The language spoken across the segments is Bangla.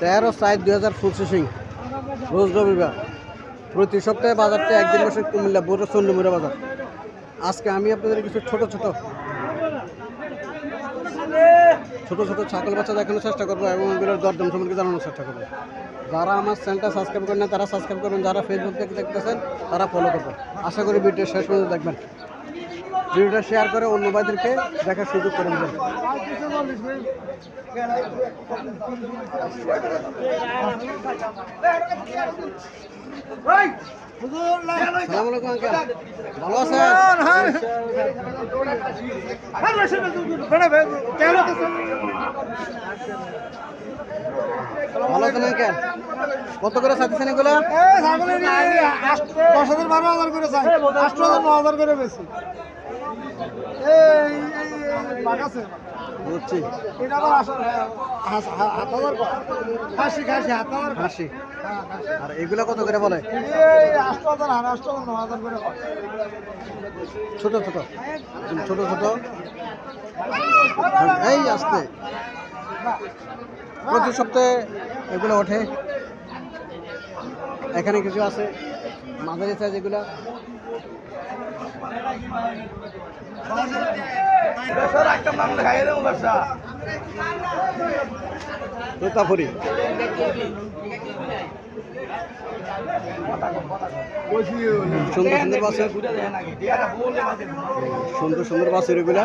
তেরো সাত দুই হাজার পঁচিশিং রোজ রবিবার। প্রতি সপ্তাহে বাজারটা একদিন বসে কুমিল্লা বড় চন্ডমুড়া বাজার। আজকে আমি আপনাদের কিছু ছোট ছোট ছোট ছোট ছাগল বাচ্চা দেখানোর চেষ্টা করব এবং এগুলোর দরদাম সম্পর্কে জানানোর চেষ্টা করব। যারা আমার চ্যানেলটা সাবস্ক্রাইব করেন না, তারা সাবস্ক্রাইব করবেন যারা ফেসবুক থেকে দেখতেছেন, তারা ফলো করবেন। আশা করি ভিডিও শেষ পর্যন্ত দেখবেন। ভিডিওটা শেয়ার করে অন্য ভাইদেরকে দেখার সুযোগ করে দেবেন। ভালো ভালো আছেন আঙ্কেল কত করে চাইতেছেন এগুলো দশ হাজার বারো হাজার করে চাই আষ্ট হাজার ন হাজার করে বেশি এই এই বাঘ বুঝছি এটা আবার আস- হাস- হ্যাঁ, আর এগুলো কত করে বলে। ছোট ছোট ছোট ছোট এই আসতে প্রতি সপ্তাহে এগুলো ওঠে। এখানে কিছু আছে মাঝারি সাইজ এগুলা। তোতাপুরি। সুন্দর সুন্দর বাসের সুন্দর সুন্দর বাসের এগুলা।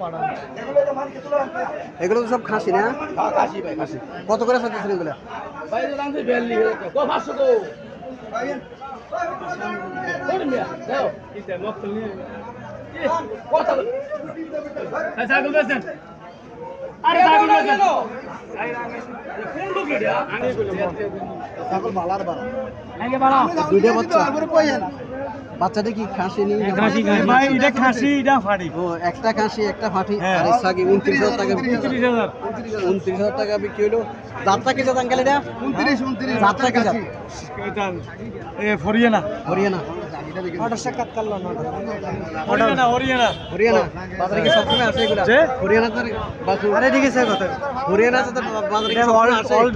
এগুলা এগুলো তো সব খাসি না? খাসি কত করে সাইকেল এগুলা? দুইটা বাচ্চা। বাচ্চাটা কি খাসি নি ও একটা খাসি একটা ফাটি। আর এই সাকি উনত্রিশ হাজার টাকা বিক্রি হলো। উনত্রিশ হাজার টাকা বিক্রি হলো। যাত্রা কি যাত আঙ্কেল এটা? উনত্রিশ উনত্রিশ। যাত্রা কি যাত ফরিয়ে হরিয়ানা অর্ডার সাক্ষাৎ করলাম হরিয়ানা বাজারে কি সবসময় আসে এগুলা? হরিয়ানা তো বাসু আরে ঠিক আছে কথা। হরিয়ানা তো বাজারে কি সবসময় আসে? all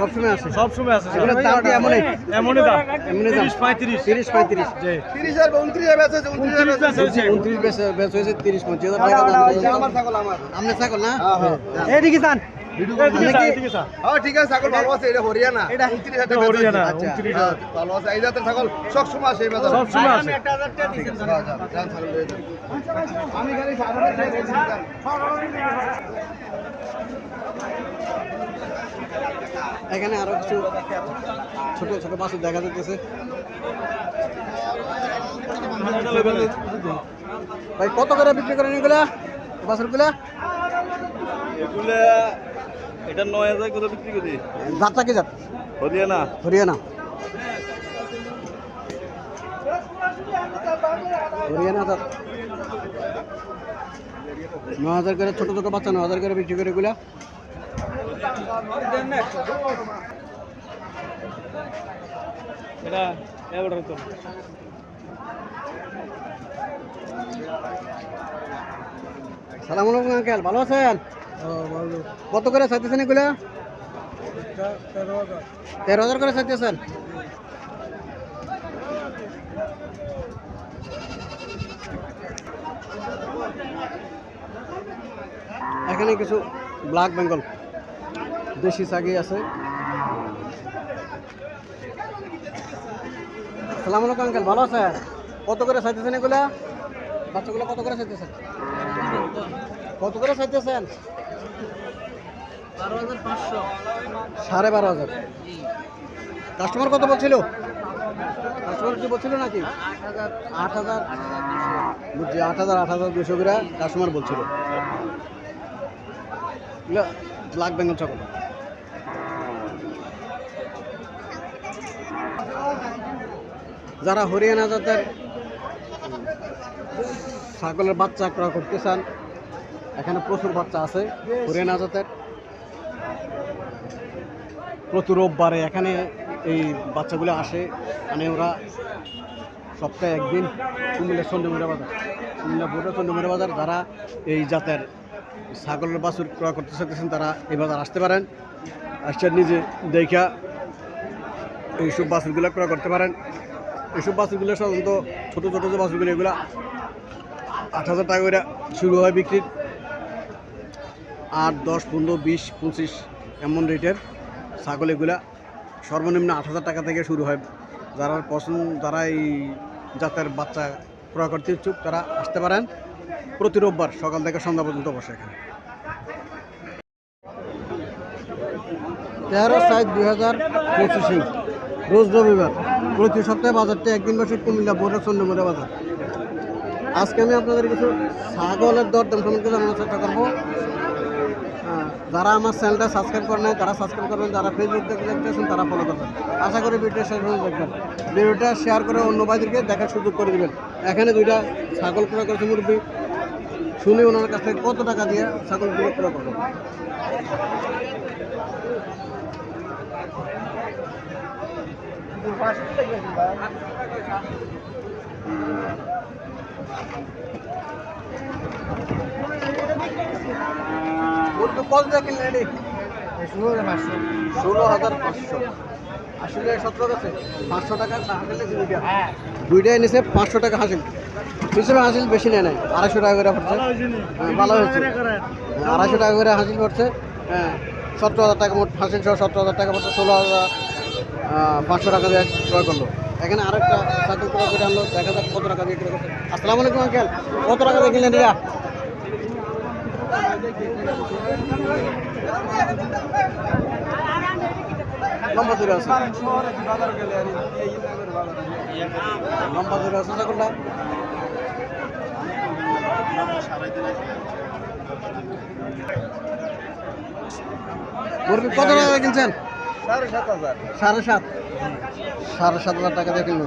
সবসময় আসে। সবসময় আছে এগুলোর দাম কি এমনই? দাম। দাম। আর বেচে বেচে বেচে বেচে হয়েছে টাকা দাম। আমার ছাগল আমার। ছাগল না? হ্যাঁ। যান কি হ্যাঁ ঠিক আছে ছাগল ভালো আছে এটা হরিয়ানা। এটা- উনত্রিশ হাজার হরিয়ানা, আচ্ছা, উনত্রিশ হ্যাঁ, ভালো আছে। এই জাতের ছাগল সব সময় আসে এই বাজারে। সময়। আমি খালি। এখানে আরও কিছু ছোট ছোট মাছ দেখা যাচ্ছে ভাই কত করে বিক্রি করেন এগুলা? বাছুরগুলা? এগুলা এটা নয় হাজার করে বিক্রি করি? জাতটা কি জাত? হরিয়ানা। হরিয়ানা। হরিয়ানা জাত। ন হাজার করে ছোট ছোট বাচ্চা ন হাজার করে বিক্রি করে এগুলা। এটা এবার তো সালাম আলাইকুম আঙ্কেল। ভালো আছেন? কত করে চাইতেছেন এগুলা? তেরো হাজার করে চাইতেছেন? এখানে কিছু ব্ল্যাক বেঙ্গল। দেশি সাগি আছে। সালাম আলাইকুম, আঙ্কেল। ভালো আছেন? কত করে চাইতেছেন এগুলা? বাচ্চাগুলো কত করে চাইতেছেন? কত করে চাইতেছেন? সাড়ে বারো হাজার। কাস্টমার কত বলছিল? কাস্টমার কি বলছিল নাকি? আট হাজার বুঝছি আট হাজার আট হাজার দুশো করে কাস্টমার বলছিল। ব্ল্যাক বেঙ্গল ছাগল যারা হরিয়ানা জাতের ছাগলের বাচ্চা ক্রয় করতে চান এখানে প্রচুর বাচ্চা আছে হরিয়ানা জাতের প্রতি রোববারে এখানে এই বাচ্চাগুলো আসে মানে ওরা সপ্তাহে একদিন কুমিল্লা চন্ডমুড়া বাজার, কুমিল্লা বোর্ডা চন্ডমুড়া বাজার, যারা এই জাতের ছাগলের বাছুর ক্রয় করতে চাইতেছেন, তারা এই বাজার আসতে পারেন। আসছে নিজে দেখা এইসব বাছুরগুলো ক্রয় করতে পারেন। এইসব বাছুরগুলো সাধারণত ছোটো ছোটো যে বাছুরগুলো, এগুলো আট হাজার টাকা করে শুরু হয় বিক্রির। আট, দশ, পনেরো, বিশ, পঁচিশ এমন রেটের ছাগল এগুলা সর্বনিম্ন আট হাজার টাকা থেকে শুরু হয়। যারা পছন্দ যারা এই জাতের বাচ্চা ক্রয় করতে ইচ্ছুক, তারা আসতে পারেন প্রতি রোববার সকাল থেকে সন্ধ্যা পর্যন্ত বসে এখানে। তেরো সাত দুই হাজার পঁচিশে রোজ রবিবার, প্রতি সপ্তাহে বাজারটা একদিন বসে কুমিল্লা বোর্ডের চন্দ্রমুড়া বাজার। আজকে আমি আপনাদের কিছু ছাগলের দরদাম সম্পর্কে জানানোর চেষ্টা করব। যারা আমার চ্যানেলটা সাবস্ক্রাইব করে নাই, তারা সাবস্ক্রাইব করবেন, যারা ফেসবুক থেকে দেখতেছেন, তারা ফলো করবেন। আশা করি ভিডিও শেষ পর্যন্ত দেখবেন। ভিডিওটা শেয়ার করে অন্য ভাইদেরকে দেখার সুযোগ করে দেবেন। এখানে দুইটা ছাগল ক্রয় করেছে মুরব্বী। শুনি ওনার কাছ থেকে কত টাকা দিয়ে ছাগলগুলো ক্রয় করবেন মুরব্বী কত টাকা কিনলেন এটি? ষোলো হাজার পাঁচশো। সতেরো কাছে পাঁচশো টাকা দুইটা দুইটাই পাঁচশো টাকা হাসিল। হাসিল বেশি নেয় নাই আড়াইশো টাকা করে পড়ছে। হ্যাঁ, ভালো হয়েছে। হ্যাঁ, আড়াইশো টাকা করে হাসিল পড়ছে। হ্যাঁ সতেরো হাজার টাকা মোট হাসিল সহ সতেরো হাজার টাকা পড়ছে। ষোলো হাজার পাঁচশো টাকা দিয়ে ক্রয় করল। এখানে আরেকটা সাইকেল ক্রয় করে আনলো দেখা যাক কত টাকা দিয়ে ক্রয় করছে। আসসালামু আলাইকুম আঙ্কেল। কত টাকা দিয়ে কিনলেন এটা লম্বা দূরে আছে লম্বা দূরে আছে ছাগলটা মুরগি কত টাকা কিনছেন? সাড়ে সাত হাজার। সাড়ে সাত? সাড়ে সাত হাজার টাকা দিয়ে কিনলো